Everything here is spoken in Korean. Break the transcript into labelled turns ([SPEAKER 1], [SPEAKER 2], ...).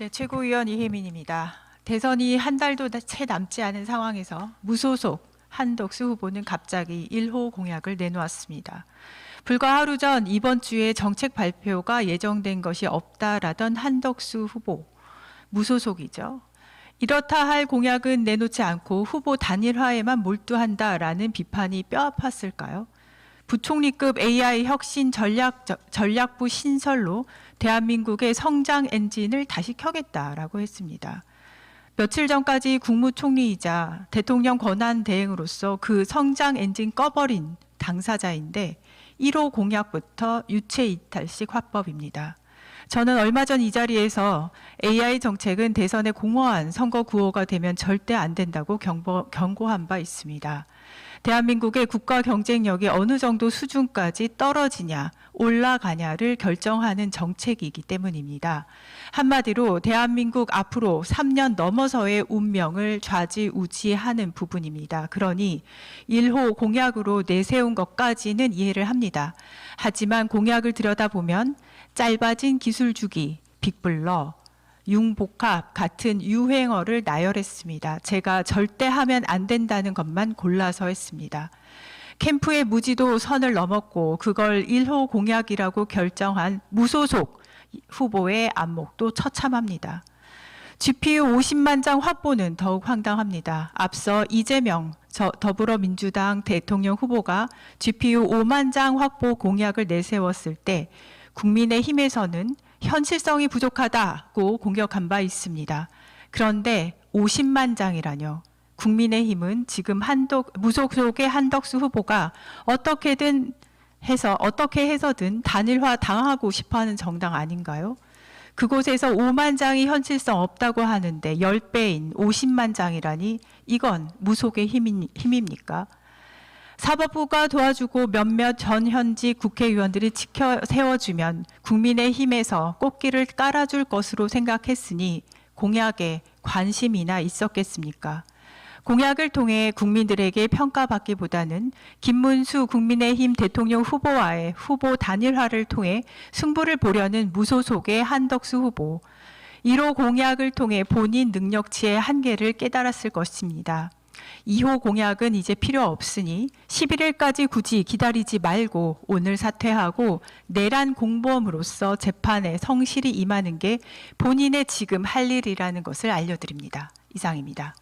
[SPEAKER 1] 네, 최고위원 이혜민입니다. 대선이 한 달도 채 남지 않은 상황에서 무소속 한덕수 후보는 갑자기 1호 공약을 내놓았습니다. 불과 하루 전 이번 주에 정책 발표가 예정된 것이 없다라던 한덕수 후보 무소속이죠. 이렇다 할 공약은 내놓지 않고 후보 단일화에만 몰두한다라는 비판이 뼈아팠을까요? 부총리급 AI 혁신 전략, 전략부 신설로 대한민국의 성장 엔진을 다시 켜겠다라고 했습니다. 며칠 전까지 국무총리이자 대통령 권한 대행으로서 그 성장 엔진 꺼버린 당사자인데 1호 공약부터 유체 이탈식 화법입니다. 저는 얼마 전 이 자리에서 AI 정책은 대선의 공허한 선거 구호가 되면 절대 안 된다고 경보, 경고한 바 있습니다. 대한민국의 국가 경쟁력이 어느 정도 수준까지 떨어지냐, 올라가냐를 결정하는 정책이기 때문입니다. 한마디로 대한민국 앞으로 3년 넘어서의 운명을 좌지우지하는 부분입니다. 그러니 1호 공약으로 내세운 것까지는 이해를 합니다. 하지만 공약을 들여다보면 짧아진 기술 주기, 빅블러, 융복합 같은 유행어를 나열했습니다. 제가 절대 하면 안 된다는 것만 골라서 했습니다. 캠프의 무지도 선을 넘었고 그걸 1호 공약이라고 결정한 무소속 후보의 안목도 처참합니다. GPU 50만 장 확보는 더욱 황당합니다. 앞서 이재명 더불어민주당 대통령 후보가 GPU 5만 장 확보 공약을 내세웠을 때 국민의힘에서는 현실성이 부족하다고 공격한 바 있습니다. 그런데 50만 장이라뇨. 국민의힘은 지금 한덕 무소속의 한덕수 후보가 어떻게든 해서 어떻게 해서든 단일화 당하고 싶어하는 정당 아닌가요? 그곳에서 5만 장이 현실성 없다고 하는데 10배인 50만 장이라니 이건 무속의 힘입니까? 사법부가 도와주고 몇몇 전 현직 국회의원들이 지켜 세워주면 국민의 힘에서 꽃길을 깔아줄 것으로 생각했으니 공약에 관심이나 있었겠습니까? 공약을 통해 국민들에게 평가받기보다는 김문수 국민의힘 대통령 후보와의 후보 단일화를 통해 승부를 보려는 무소속의 한덕수 후보. 1호 공약을 통해 본인 능력치의 한계를 깨달았을 것입니다. 2호 공약은 이제 필요 없으니 11일까지 굳이 기다리지 말고 오늘 사퇴하고 내란 공범으로서 재판에 성실히 임하는 게 본인의 지금 할 일이라는 것을 알려드립니다. 이상입니다.